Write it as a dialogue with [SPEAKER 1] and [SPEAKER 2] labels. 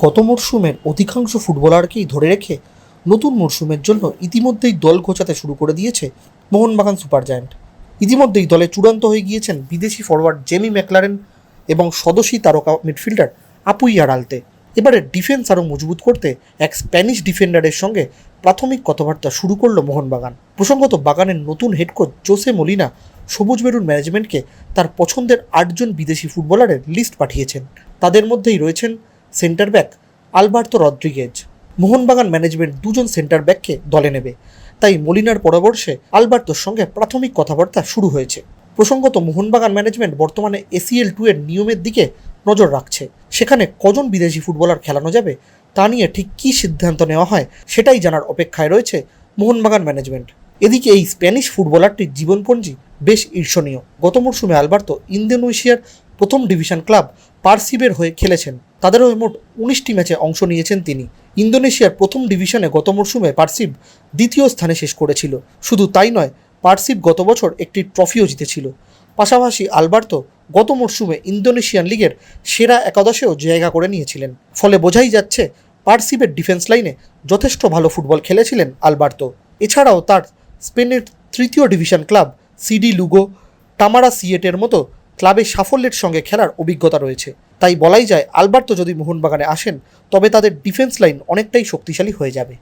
[SPEAKER 1] গত মরশুমের অধিকাংশ ফুটবলারকেই ধরে রেখে নতুন মরশুমের জন্য ইতিমধ্যেই দল গোছাতে শুরু করে দিয়েছে মোহনবাগান সুপার জায়ান্ট। ইতিমধ্যেই দলে চূড়ান্ত হয়ে গিয়েছেন বিদেশি ফরওয়ার্ড জেমি ম্যাকলারেন এবং স্বদেশী তারকা মিডফিল্ডার আপুই আড়ালতে। এবারে ডিফেন্স আরও মজবুত করতে এক স্প্যানিশ ডিফেন্ডারের সঙ্গে প্রাথমিক কথাবার্তা শুরু করল মোহনবাগান। প্রসঙ্গত বাগানের নতুন হেড কোচ জোসে মলিনা সবুজ বেরুন ম্যানেজমেন্টকে তার পছন্দের আটজন বিদেশি ফুটবলারের লিস্ট পাঠিয়েছেন। তাদের মধ্যেই রয়েছেন centre back Alberto Rodriguez. Mohun Bagan management দুজন সেন্টার ব্যাককে দলে নেবে। তাই মলিনার পরামর্শে আলবার্তোর সঙ্গে প্রাথমিক কথাবার্তা শুরু হয়েছে। প্রসঙ্গত মোহনবাগান ম্যানেজমেন্ট বর্তমানে এসিএল টু এর নিয়মের দিকে নজর রাখছে। সেখানে কজন বিদেশি ফুটবলার খেলানো যাবে তা নিয়ে ঠিক কী সিদ্ধান্ত নেওয়া হয় সেটাই জানার অপেক্ষায় রয়েছে মোহনবাগান ম্যানেজমেন্ট। এদিকে এই স্প্যানিশ ফুটবলারটির জীবনপঞ্জি বেশ ঈর্ষণীয়। গত মরশুমে আলবার্তো ইন্দোনেশিয়ার প্রথম ডিভিশন ক্লাব পার্সিবের হয়ে খেলেছেন। তাদের হয়ে মোট উনিশটি ম্যাচে অংশ নিয়েছেন তিনি। ইন্দোনেশিয়ার প্রথম ডিভিশনে গত মরশুমে পার্সিব দ্বিতীয় স্থানে শেষ করেছিল। শুধু তাই নয়, পার্সিব গত বছর একটি ট্রফিও জিতেছিল। পাশাপাশি আলবার্তো গত মরশুমে ইন্দোনেশিয়ান লিগের সেরা একাদশেও জায়গা করে নিয়েছিলেন। ফলে বোঝাই যাচ্ছে, পার্সিবের ডিফেন্স লাইনে যথেষ্ট ভালো ফুটবল খেলেছিলেন আলবার্তো। এছাড়াও তার স্পেনের তৃতীয় ডিভিশন ক্লাব সিডি লুগো, তামারা সিয়েটের মতো ক্লাবে সাফল্যের সঙ্গে খেলার অভিজ্ঞতা রয়েছে। তাই বলাই যায়, আলবার্তো যদি মোহনবাগানে আসেন, তবে তাদের ডিফেন্স লাইন অনেকটাই শক্তিশালী হয়ে যাবে।